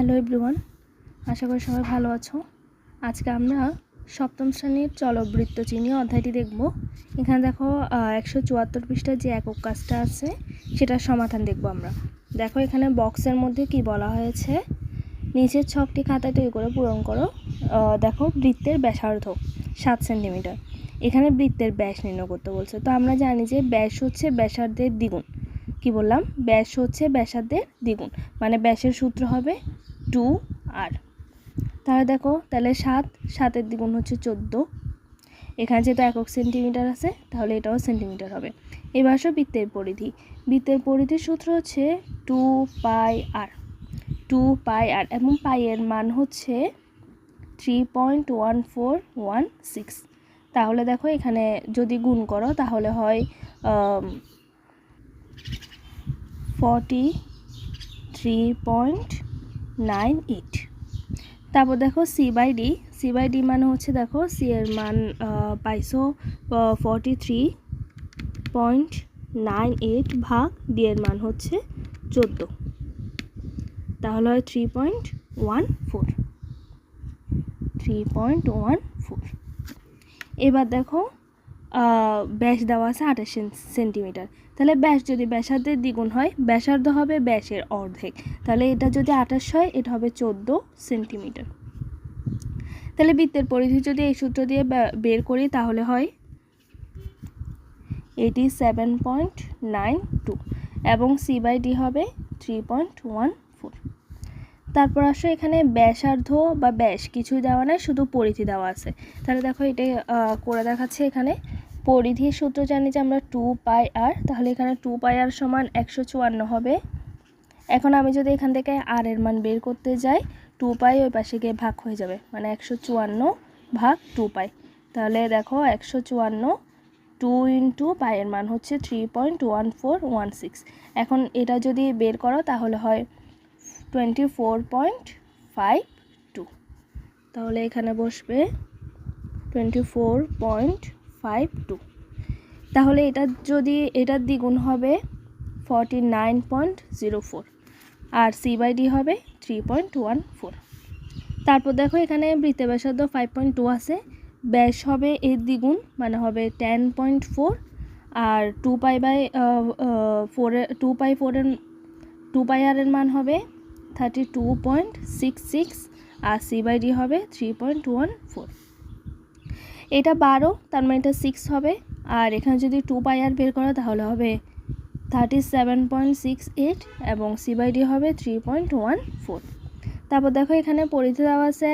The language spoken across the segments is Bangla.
হ্যালো এভরিওয়ান আশা করি সবাই ভালো আছো। আজকে আমরা সপ্তম শ্রেণির চলবৃত্ত চিহ্ন অধ্যায়টি দেখব। এখানে দেখো একশো চুয়াত্তর পৃষ্ঠার যে একক কাজটা আছে, সেটার সমাধান দেখব আমরা। দেখো এখানে বক্সের মধ্যে কি বলা হয়েছে? নিচের ছকটি খাতায় তৈরি করে পূরণ করো। দেখো, বৃত্তের ব্যাসার্ধ সাত সেন্টিমিটার। এখানে বৃত্তের ব্যাস নির্ণয় করতে বলছে। তো আমরা জানি যে ব্যাস হচ্ছে ব্যাসার্ধের দ্বিগুণ। কি বললাম? ব্যাস হচ্ছে ব্যাসার্ধের দ্বিগুণ। মানে ব্যাসের সূত্র হবে টু আর। তাহলে দেখো, তাহলে সাত, সাতের দ্বিগুণ হচ্ছে চোদ্দ। এখানে যেহেতু একক সেন্টিমিটার আছে, তাহলে এটাও সেন্টিমিটার হবে। এবার আসো বৃত্তের পরিধি। বৃত্তের পরিধির সূত্র হচ্ছে টু পাই আর। টু পাই আর, এবং পাইয়ের মান হচ্ছে three point one four one six. তাহলে দেখো, এখানে যদি গুণ করো, তাহলে হয় forty three point nine eight. তারপর দেখো C by D C by D মানে হচ্ছে দেখো সি এর মান পাইছো forty three point nine eight ভাগ ডি এর মান হচ্ছে চোদ্দ। তাহলে হয় three point one four three point one four এবার দেখো ব্যাস দেওয়া আছে আঠাশ সেন্টিমিটার। তাহলে ব্যাস যদি ব্যাসার্ধের দ্বিগুণ হয়, ব্যাসার্ধ হবে ব্যাসের অর্ধেক। তাহলে এটা যদি আঠাশ হয়, এটা হবে চোদ্দ সেন্টিমিটার। তাহলে বৃত্তের পরিধি যদি এই সূত্র দিয়ে বের করি, তাহলে হয় এটি সেভেন পয়েন্ট নাইন টু এবং সি বাই ডি হবে থ্রি পয়েন্ট ওয়ান ফোর তারপর আসো এখানে ব্যাসার্ধ বা ব্যাস কিছুই দেওয়া নাই, শুধু পরিধি দেওয়া আছে। তাহলে দেখো এটা করে দেখাচ্ছে এখানে। পরিধির সূত্র জানি যে আমরা টু পাই আর তাহলে এখানে টু পাই আর সমান একশো চুয়ান্ন হবে। এখন আমি যদি এখান থেকে আর এর মান বের করতে যাই টু পাই ওই পাশে গিয়ে ভাগ হয়ে যাবে মানে একশো চুয়ান্ন ভাগ টু পাই তাহলে দেখো একশো চুয়ান্ন টু ইন্টু পায়ের মান হচ্ছে three point one four one six এখন এটা যদি বের করো, তাহলে হয় twenty four point five two তাহলে এখানে বসবে twenty four point five two তাহলে এটা যদি এটার দ্বিগুণ হবে forty nine point zero four R C by D হবে থ্রি পয়েন্ট ওয়ান ফোর। তারপর দেখো এখানে বৃত্তে ব্যাসার্ধ ফাইভ পয়েন্ট টু আছে। ব্যাস হবে এর দ্বিগুণ মানে হবে টেন পয়েন্ট ফোর আর টু পাই বাই ফোরের টু পাই ফোরের টু পাই আর এর মান হবে thirty two point six six R C by D হবে থ্রি পয়েন্ট ওয়ান ফোর এটা বারো, তার মানে এটা সিক্স হবে। আর এখানে যদি টু পাই আর বের করো, তাহলে হবে thirty seven point six eight এবং সি বাই ডি হবে থ্রি পয়েন্ট ওয়ান ফোর তারপর দেখো এখানে পরিধি দেওয়া আছে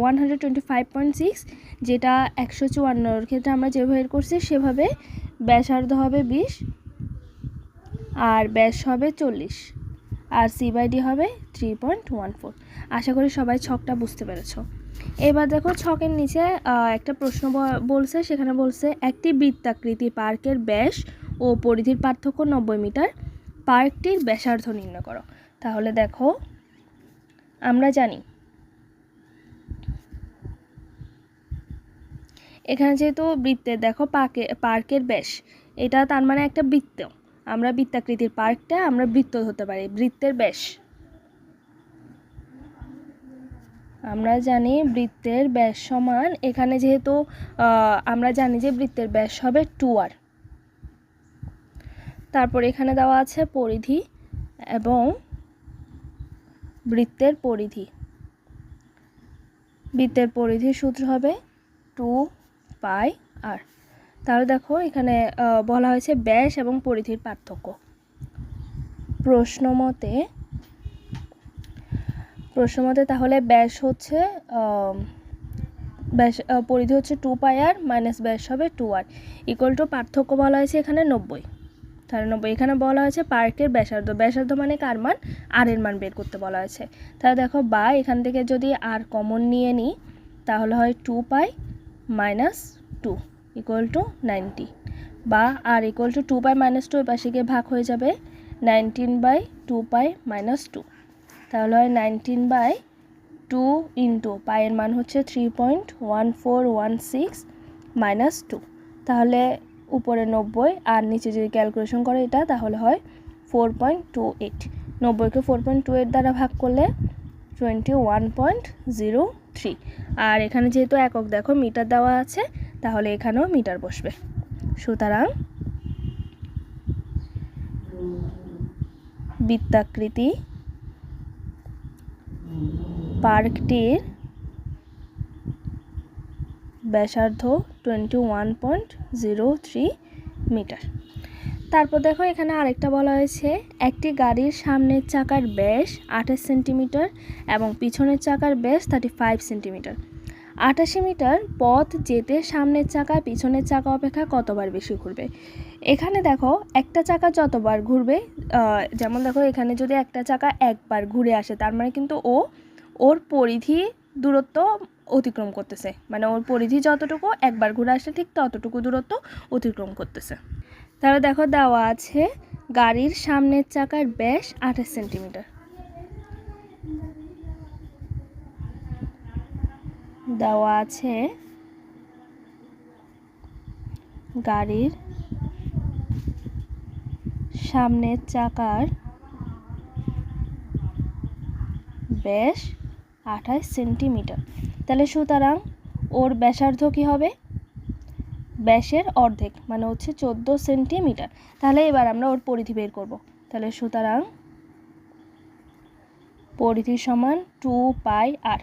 one hundred twenty five point six যেটা একশো চুয়ান্নর ক্ষেত্রে আমরা যেভাবে বের করছি, সেভাবে ব্যাসার্ধ হবে বিশ, আর ব্যাস হবে চল্লিশ। আর সি বাই ডি হবে থ্রি পয়েন্ট ওয়ান ফোর আশা করি সবাই ছকটা বুঝতে পেরেছ। এবার দেখো ছকের নিচে একটা প্রশ্ন বলছে, সেখানে বলছে, একটি বৃত্তাকৃতি পার্কের ব্যাস ও পরিধির পার্থক্য নব্বই মিটার। পার্কটির ব্যাসার্ধ নির্ণয় করো। তাহলে দেখো, আমরা জানি। এখানে যেহেতু বৃত্তের, দেখো পার্কে পার্কের ব্যাস, এটা তার মানে একটা বৃত্ত। আমরা বৃত্তাকৃতির পার্কটা আমরা বৃত্ত ধরতে পারি, বৃত্তের ব্যাস। আমরা জানি বৃত্তের ব্যাস সমান, এখানে যেহেতু আমরা জানি যে বৃত্তের ব্যাস হবে টু আর তারপর এখানে দেওয়া আছে পরিধি এবং বৃত্তের পরিধি। বৃত্তের পরিধির সূত্র হবে টু পাই আর। তাহলে দেখো এখানে বলা হয়েছে ব্যাস এবং পরিধির পার্থক্য। প্রশ্ন মতে প্রশ্ন মতে তাহলে ব্যাস হচ্ছে ব্যাস পরিধি হচ্ছে টু পাই আর মাইনাস ব্যাস হবে টু আর ইকুয়াল টু পার্থক্য বলা হয়েছে এখানে নব্বই। তাহলে নব্বই, এখানে বলা হয়েছে পার্কের ব্যাসার্ধ। ব্যাসার্ধ মানে কার মান? আর এর মান বের করতে বলা হয়েছে। তাহলে দেখো বা, এখান থেকে যদি আর কমন নিয়ে নিই, তাহলে হয় two pi minus two equal to ninety বা আর equal to two pi minus two পাশে গিয়ে ভাগ হয়ে যাবে nineteen by two pi minus two তাহলে হয় নাইনটিন বাই টু ইন্টু পায়ের মান হচ্ছে three point one four one six minus two তাহলে উপরে নব্বই আর নিচে যদি ক্যালকুলেশন করে এটা তাহলে হয় ফোর পয়েন্ট টু এইট নব্বইকে ফোর পয়েন্ট টু এইট দ্বারা ভাগ করলে twenty one point zero three আর এখানে যেহেতু একক দেখো মিটার দেওয়া আছে তাহলে এখানেও মিটার বসবে। সুতরাং বৃত্তাকৃতি পার্কটির ব্যাসার্ধ twenty one point zero three metre. তারপর দেখো এখানে আরেকটা বলা হয়েছে, একটি গাড়ির সামনের চাকার ব্যাস আঠাশ সেন্টিমিটার এবং পিছনের চাকার ব্যাস থার্টি ফাইভ সেন্টিমিটার। আটাশি মিটার পথ যেতে সামনের চাকা, পিছনের চাকা অপেক্ষা কতবার বেশি ঘুরবে? এখানে দেখো, একটা চাকা যতবার ঘুরবে যেমন দেখো, এখানে যদি একটা চাকা একবার ঘুরে আসে, তার মানে কিন্তু ও ওর পরিধি দূরত্ব অতিক্রম করতেছে। মানে ওর পরিধি যতটুকু একবার ঘুরে আসে, ঠিক ততটুকু দূরত্ব অতিক্রম করতেছে। তাহলে দেখো, দেওয়া আছে গাড়ির সামনের চাকার ব্যাস আঠাশ সেন্টিমিটার। দেওয়া আছে গাড়ির সামনের চাকার ব্যাস আঠাশ সেন্টিমিটার। তাহলে সুতরাং ওর ব্যাসার্ধ কী হবে? ব্যাসের অর্ধেক মানে হচ্ছে চোদ্দ সেন্টিমিটার। তাহলে এবার আমরা ওর পরিধি বের করব। তাহলে সুতরাং পরিধি সমান টু পাই আর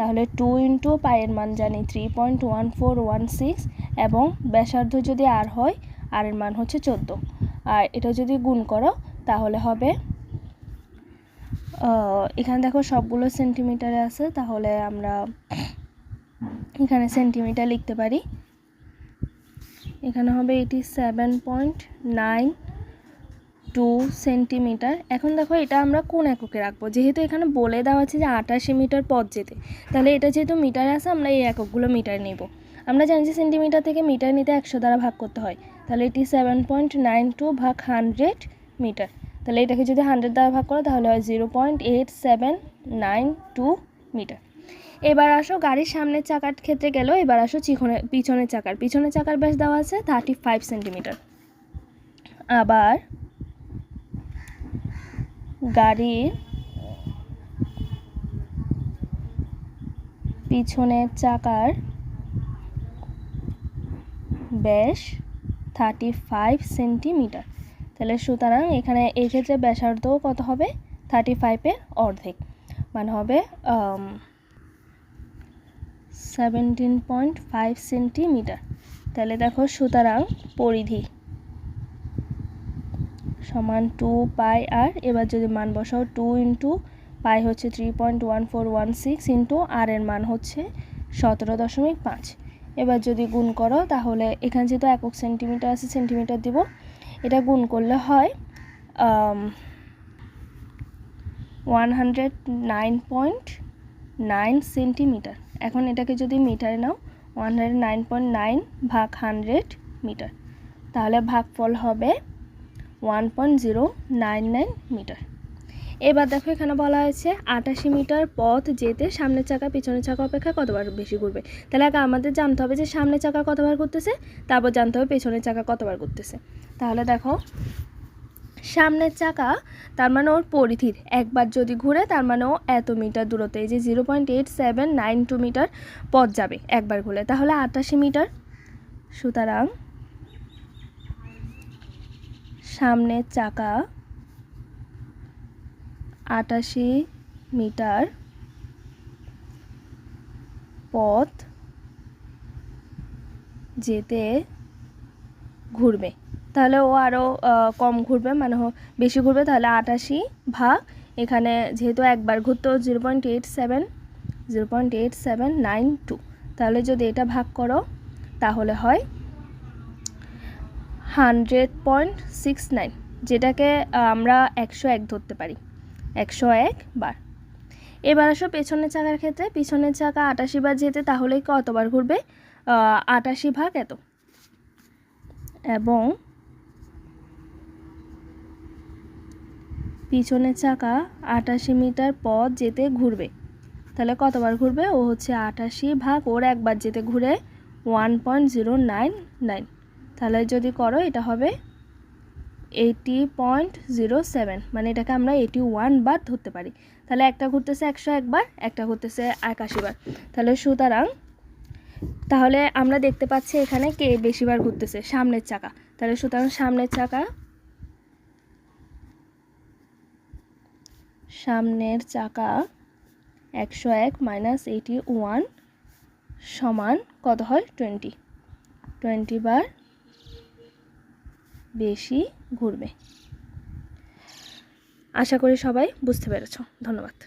তাহলে টু ইন্টু পায়ের মান জানি three point one four one six এবং ব্যাসার্ধ যদি আর হয় আর এর মান হচ্ছে চোদ্দ। আর এটা যদি গুণ করো, তাহলে হবে এখানে দেখো সবগুলো সেন্টিমিটারে আছে, তাহলে আমরা এখানে সেন্টিমিটার লিখতে পারি। এখানে হবে এটি seven point nine two centimetre. এখন দেখো এটা আমরা কোন এককে রাখব? যেহেতু এখানে বলে দেওয়া আছে যে আটাশি মিটার পথ যেতে, তাহলে এটা যেহেতু মিটারে আছে, আমরা এই এককগুলো মিটার নেব। আমরা জানি যে সেন্টিমিটার থেকে মিটার নিতে একশো দ্বারা ভাগ করতে হয়। তাহলে এটি সেভেন পয়েন্ট নাইন টু ভাগ হান্ড্রেড মিটার। তাহলে এটাকে যদি হান্ড্রেড দ্বারা ভাগ করো, তাহলে হয় zero point eight seven nine two metre. এবার আসো গাড়ির সামনের চাকার ক্ষেত্রে গেল এবার আসো চিখনে, পিছনের চাকার। পিছনের চাকার ব্যাস দেওয়া আছে থার্টি ফাইভ সেন্টিমিটার আবার গাড়ির পিছনের চাকার ব্যাস থার্টি ফাইভ সেন্টিমিটার তাহলে সুতরাং এখানে এই ক্ষেত্রে ব্যাসার্ধ কত হবে? থার্টি ফাইভের অর্ধেক। মানে হবে সেভেন্টিন পয়েন্ট ফাইভ সেন্টিমিটার তাহলে দেখো সুতরাং পরিধি সমান টু পাই আর এবার যদি মান বসাও টু ইন্টু পাই হচ্ছে three point one four one six into আর এর মান হচ্ছে সতেরো দশমিক পাঁচ। এবার যদি গুণ করো, তাহলে এখানে যেহেতু একক সেন্টিমিটার আছে সেন্টিমিটার দিব। এটা গুণ করলে হয় one hundred nine point nine centimetre এখন এটাকে যদি মিটারে নাও one hundred nine point nine ভাগ হান্ড্রেড মিটার তাহলে ভাগফল হবে one point zero nine nine metre. এবার দেখো এখানে বলা হয়েছে আটাশি মিটার পথ যেতে সামনের চাকা, পিছনের চাকা অপেক্ষা কতবার বেশি ঘুরবে? তাহলে আগে আমাদের জানতে হবে যে সামনের চাকা কতবার ঘুরতেছে, তারপর জানতে হবে পেছনের চাকা কতবার ঘুরতেছে। তাহলে দেখো, সামনের চাকা, তার মানে ওর পরিধির, একবার যদি ঘুরে তার মানে ও এত মিটার দূরত্বে, এই যে zero point eight seven nine two metre পথ যাবে একবার ঘুরে। তাহলে আটাশি মিটার। সুতরাং সামনের চাকা আটাশি মিটার পথ যেতে ঘুরবে। তাহলে ও আরও কম ঘুরবে মানে বেশি ঘুরবে, তাহলে আটাশি ভাগ। এখানে যেহেতু একবার ঘুরতো zero point eight seven, zero point eight seven nine two. তাহলে যদি এটা ভাগ করো, তাহলে হয় হান্ড্রেড পয়েন্ট সিক্স নাইন, যেটাকে আমরা একশো এক ধরতে পারি। একশো এক বার। এবার আসো পেছনের চাকার ক্ষেত্রে। পিছনের চাকা আটাশি বার যেতে তাহলে কতবার ঘুরবে? আটাশি ভাগ এত। এবং পিছনের চাকা আটাশি মিটার পথ যেতে ঘুরবে। তাহলে কতবার ঘুরবে? ও হচ্ছে আটাশি ভাগ, ওর একবার যেতে ঘুরে one point zero nine nine. তাহলে যদি করো, এটা হবে এইটি পয়েন্ট জিরো সেভেন মানে এটাকে আমরা এইটি ওয়ান বার ধরতে পারি। তাহলে একটা ঘুরতেছে একশো একবার একটা ঘুরতেছে একাশি বার। তাহলে সুতরাং, তাহলে আমরা দেখতে পাচ্ছি এখানে কে বেশিবার ঘুরতেছে, সামনের চাকা। তাহলে সুতরাং সামনের চাকা সামনের চাকা একশো এক মাইনাস এইটি ওয়ান সমান কত হয়? টোয়েন্টি টোয়েন্টি বার বেশি ঘুরবে। আশা করি সবাই বুঝতে পেরেছ। ধন্যবাদ।